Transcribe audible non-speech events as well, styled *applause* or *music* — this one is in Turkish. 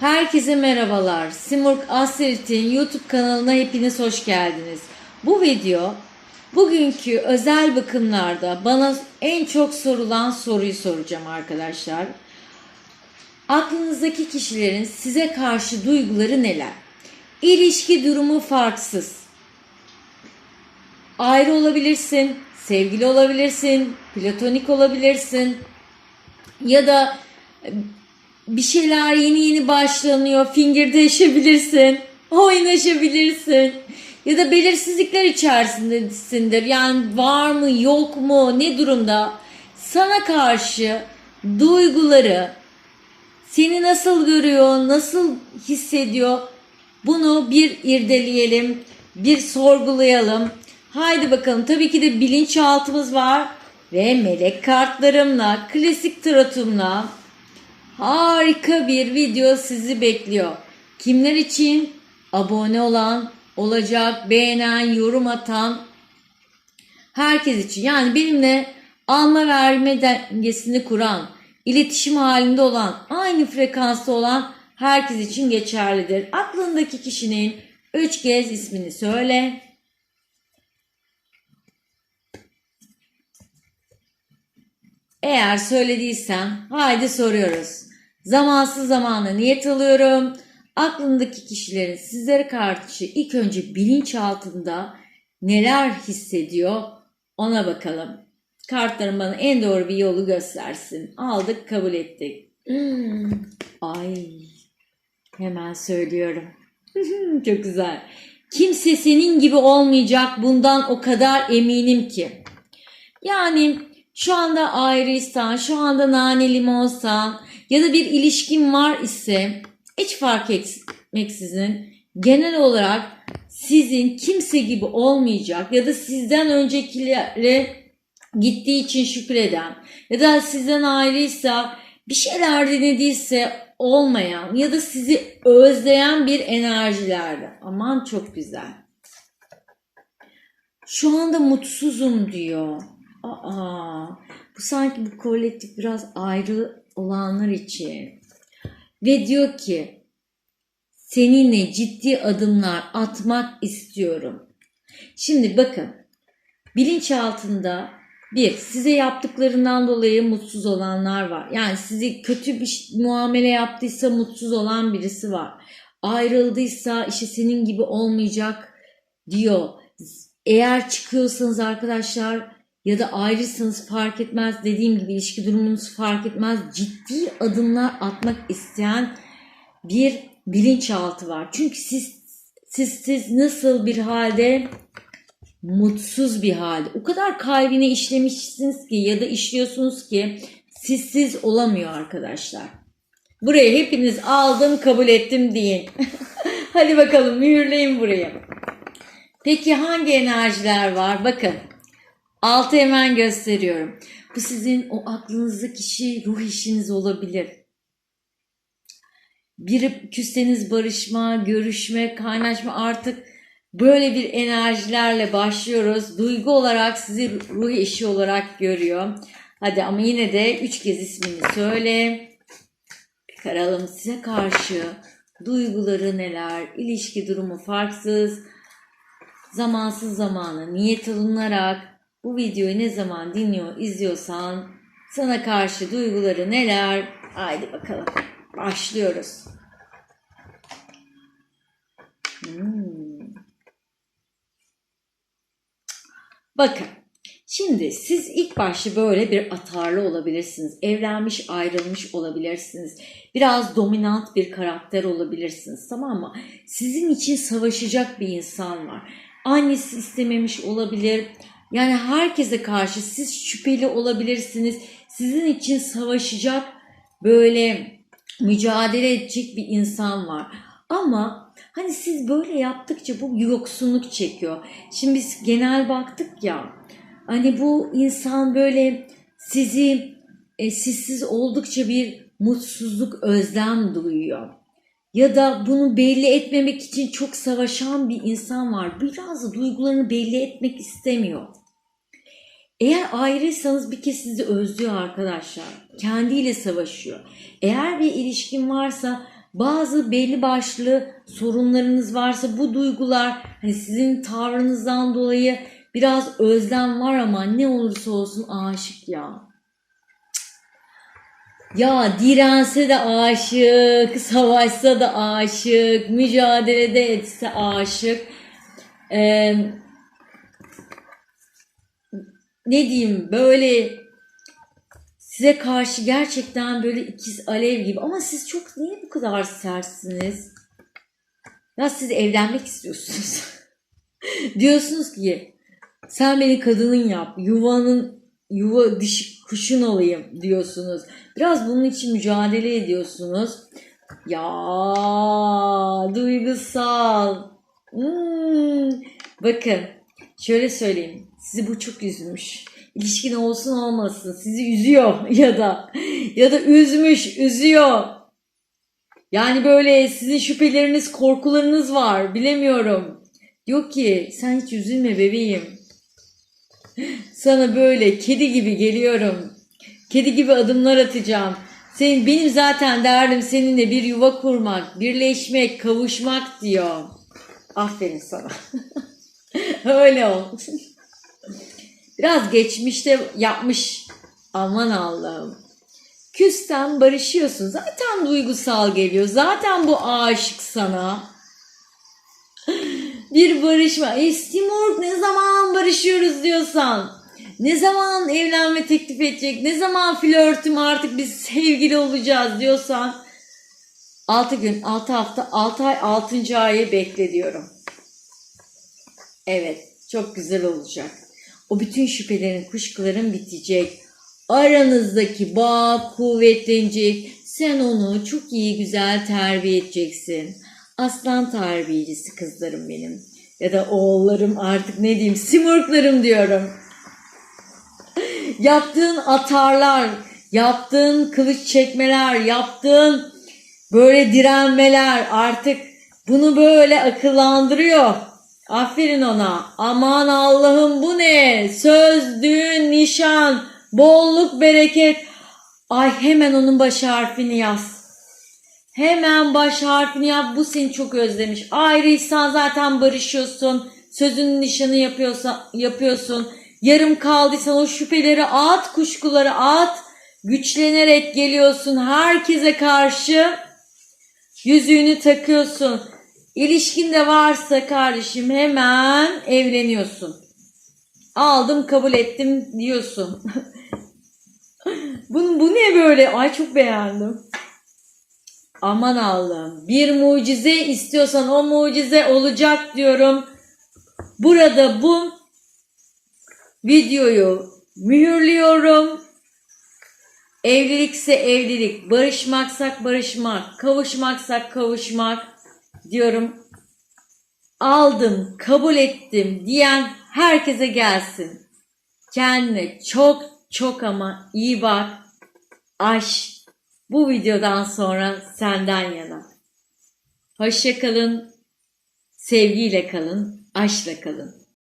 Herkese merhabalar. Simurg Asrit'in YouTube kanalına hepiniz hoş geldiniz. Bu video bugünkü özel bakımlarda bana en çok sorulan soruyu soracağım arkadaşlar. Aklınızdaki kişilerin size karşı duyguları neler? İlişki durumu farksız. Ayrı olabilirsin, sevgili olabilirsin, platonik olabilirsin ya da bir şeyler yeni yeni başlanıyor. Fingirdeşebilirsin. Oynaşabilirsin. Ya da belirsizlikler içerisindesindir. Yani var mı yok mu ne durumda? Sana karşı duyguları seni nasıl görüyor, nasıl hissediyor? Bunu bir irdeleyelim, bir sorgulayalım. Haydi bakalım tabii ki de bilinçaltımız var ve melek kartlarımla, klasik tarotumla Harika bir video sizi bekliyor. Kimler için? Abone olan, olacak, beğenen, yorum atan herkes için. Yani benimle alma verme dengesini kuran, iletişim halinde olan, aynı frekansta olan herkes için geçerlidir. Aklındaki kişinin üç kez ismini söyle. Eğer söylediysen haydi soruyoruz. Zamansız zamana niyet alıyorum. Aklındaki kişilerin sizlere karşı ilk önce bilinç altında neler hissediyor ona bakalım. Kartlarım bana en doğru bir yolu göstersin. Aldık kabul ettik. Hmm, Ay hemen söylüyorum. *laughs* Çok güzel. Kimse senin gibi olmayacak bundan o kadar eminim ki. Yani şu anda ayrıysan, şu anda nane limonsan ya da bir ilişkin var ise hiç fark etmeksizin genel olarak sizin kimse gibi olmayacak ya da sizden öncekilere gittiği için şükreden ya da sizden ayrıysa bir şeyler denediyse olmayan ya da sizi özleyen bir enerjilerde. Aman çok güzel. Şu anda mutsuzum diyor. Aa, bu sanki bu kolektif biraz ayrı olanlar için. Ve diyor ki seninle ciddi adımlar atmak istiyorum. Şimdi bakın bilinç altında bir size yaptıklarından dolayı mutsuz olanlar var. Yani sizi kötü bir muamele yaptıysa mutsuz olan birisi var. Ayrıldıysa işte senin gibi olmayacak diyor. Eğer çıkıyorsanız arkadaşlar ya da ayrısınız fark etmez dediğim gibi ilişki durumunuz fark etmez ciddi adımlar atmak isteyen bir bilinçaltı var. Çünkü siz siz siz nasıl bir halde mutsuz bir halde o kadar kalbine işlemişsiniz ki ya da işliyorsunuz ki sizsiz olamıyor arkadaşlar. Buraya hepiniz aldım kabul ettim deyin. *laughs* Hadi bakalım mühürleyin buraya. Peki hangi enerjiler var? Bakın Altı hemen gösteriyorum. Bu sizin o aklınızdaki kişi ruh işiniz olabilir. Bir küsseniz barışma, görüşme, kaynaşma artık böyle bir enerjilerle başlıyoruz. Duygu olarak sizi ruh eşi olarak görüyor. Hadi ama yine de üç kez ismini söyle. Karalım size karşı duyguları neler, ilişki durumu farksız, zamansız zamana niyet alınarak bu videoyu ne zaman dinliyor, izliyorsan sana karşı duyguları neler? Haydi bakalım. Başlıyoruz. Hmm. Bakın. Şimdi siz ilk başta böyle bir atarlı olabilirsiniz. Evlenmiş, ayrılmış olabilirsiniz. Biraz dominant bir karakter olabilirsiniz. Tamam mı? Sizin için savaşacak bir insan var. Annesi istememiş olabilir yani herkese karşı siz şüpheli olabilirsiniz. Sizin için savaşacak böyle mücadele edecek bir insan var. Ama hani siz böyle yaptıkça bu yoksunluk çekiyor. Şimdi biz genel baktık ya. Hani bu insan böyle sizi e, sizsiz oldukça bir mutsuzluk, özlem duyuyor ya da bunu belli etmemek için çok savaşan bir insan var. Biraz da duygularını belli etmek istemiyor. Eğer ayrıysanız bir kez sizi özlüyor arkadaşlar. Kendiyle savaşıyor. Eğer bir ilişkin varsa bazı belli başlı sorunlarınız varsa bu duygular hani sizin tavrınızdan dolayı biraz özlem var ama ne olursa olsun aşık ya. Ya dirense de aşık, savaşsa da aşık, mücadelede etse aşık. Ee, ne diyeyim böyle size karşı gerçekten böyle ikiz alev gibi ama siz çok niye bu kadar sertsiniz? Ya siz evlenmek istiyorsunuz. *laughs* Diyorsunuz ki sen beni kadının yap, yuvanın yuva dışı kuşun olayım diyorsunuz. Biraz bunun için mücadele ediyorsunuz. Ya duygusal. Hmm. Bakın şöyle söyleyeyim. Sizi bu çok üzmüş. İlişkin olsun olmasın sizi üzüyor *laughs* ya da ya da üzmüş, üzüyor. Yani böyle sizin şüpheleriniz, korkularınız var. Bilemiyorum. Diyor ki sen hiç üzülme bebeğim. Sana böyle kedi gibi geliyorum. Kedi gibi adımlar atacağım. Senin benim zaten derdim seninle bir yuva kurmak, birleşmek, kavuşmak diyor. Aferin sana. *laughs* Öyle ol. Biraz geçmişte yapmış. Aman Allah'ım. Küsten barışıyorsun. Zaten duygusal geliyor. Zaten bu aşık sana. Bir barışma. Estimur ne zaman barışıyoruz diyorsan. Ne zaman evlenme teklif edecek? Ne zaman flörtüm artık biz sevgili olacağız diyorsan. 6 gün, 6 hafta, 6 ay, 6. ayı bekle diyorum. Evet, çok güzel olacak. O bütün şüphelerin, kuşkuların bitecek. Aranızdaki bağ kuvvetlenecek. Sen onu çok iyi güzel terbiye edeceksin. Aslan terbiyecisi kızlarım benim. Ya da oğullarım artık ne diyeyim simurglarım diyorum. Yaptığın atarlar, yaptığın kılıç çekmeler, yaptığın böyle direnmeler artık bunu böyle akıllandırıyor. Aferin ona. Aman Allah'ım bu ne? Söz, düğün, nişan, bolluk, bereket. Ay hemen onun baş harfini yaz. Hemen baş harfini yap. Bu seni çok özlemiş. Ayrıysan zaten barışıyorsun. Sözünün nişanı yapıyorsan, yapıyorsun. Yarım kaldıysan o şüpheleri at, kuşkuları at. Güçlenerek geliyorsun herkese karşı. Yüzüğünü takıyorsun. İlişkin de varsa kardeşim hemen evleniyorsun. Aldım kabul ettim diyorsun. *laughs* bu, bu ne böyle? Ay çok beğendim. Aman Allah'ım bir mucize istiyorsan o mucize olacak diyorum. Burada bu videoyu mühürlüyorum. Evlilikse evlilik, barışmaksak barışmak, kavuşmaksak kavuşmak diyorum. Aldım, kabul ettim diyen herkese gelsin. Kendine çok çok ama iyi bak. Aşk bu videodan sonra senden yana. Hoşça kalın, sevgiyle kalın, aşkla kalın.